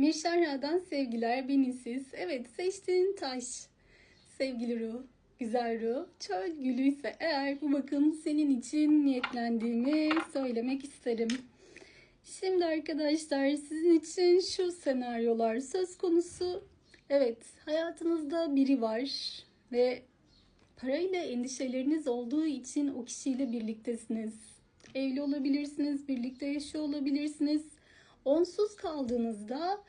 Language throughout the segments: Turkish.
Mirşarra'dan sevgiler benisiz. Evet seçtiğin taş. Sevgili ruh, güzel ruh, çöl gülüyse eğer bu bakım senin için niyetlendiğimi söylemek isterim. Şimdi arkadaşlar sizin için şu senaryolar söz konusu. Evet hayatınızda biri var ve parayla endişeleriniz olduğu için o kişiyle birliktesiniz. Evli olabilirsiniz, birlikte yaşıyor olabilirsiniz. Onsuz kaldığınızda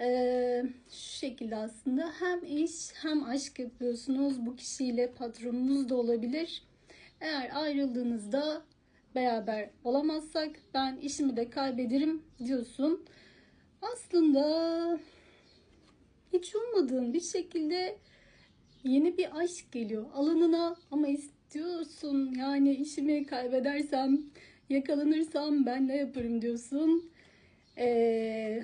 eee, şu şekilde aslında hem iş hem aşk yapıyorsunuz. Bu kişiyle patronunuz da olabilir. Eğer ayrıldığınızda beraber olamazsak ben işimi de kaybederim diyorsun. Aslında hiç ummadığın bir şekilde yeni bir aşk geliyor alanına ama istiyorsun yani işimi kaybedersem yakalanırsam ben ne yaparım diyorsun. Ee,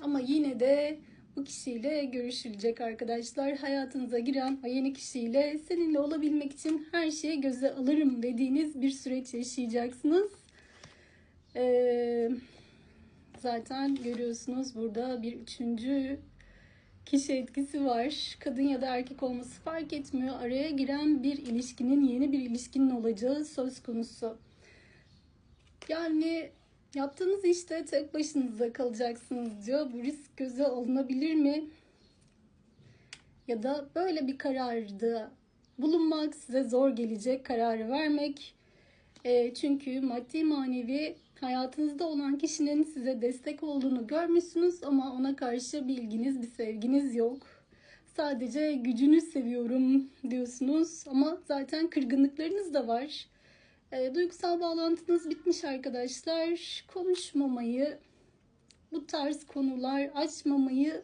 ama yine de bu kişiyle görüşülecek arkadaşlar. Hayatınıza giren o yeni kişiyle seninle olabilmek için her şeyi göze alırım dediğiniz bir süreç yaşayacaksınız. Ee, zaten görüyorsunuz burada bir üçüncü kişi etkisi var. Kadın ya da erkek olması fark etmiyor. Araya giren bir ilişkinin yeni bir ilişkinin olacağı söz konusu. Yani yaptığınız işte tek başınıza kalacaksınız diyor. Bu risk göze alınabilir mi? Ya da böyle bir kararda bulunmak size zor gelecek kararı vermek. E, çünkü maddi manevi hayatınızda olan kişinin size destek olduğunu görmüşsünüz ama ona karşı bir ilginiz, bir sevginiz yok. Sadece gücünü seviyorum diyorsunuz ama zaten kırgınlıklarınız da var. E, duygusal bağlantınız bitmiş arkadaşlar. Konuşmamayı, bu tarz konular açmamayı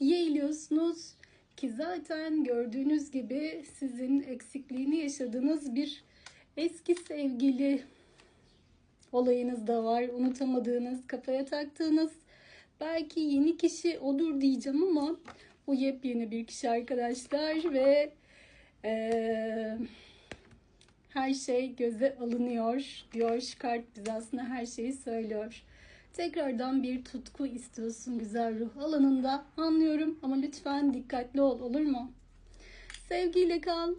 yeğliyorsunuz ki zaten gördüğünüz gibi sizin eksikliğini yaşadığınız bir eski sevgili olayınız da var. Unutamadığınız, kafaya taktığınız belki yeni kişi odur diyeceğim ama bu yepyeni bir kişi arkadaşlar ve eee her şey göze alınıyor diyor. Şu kart bize aslında her şeyi söylüyor. Tekrardan bir tutku istiyorsun güzel ruh alanında anlıyorum ama lütfen dikkatli ol olur mu? Sevgiyle kal.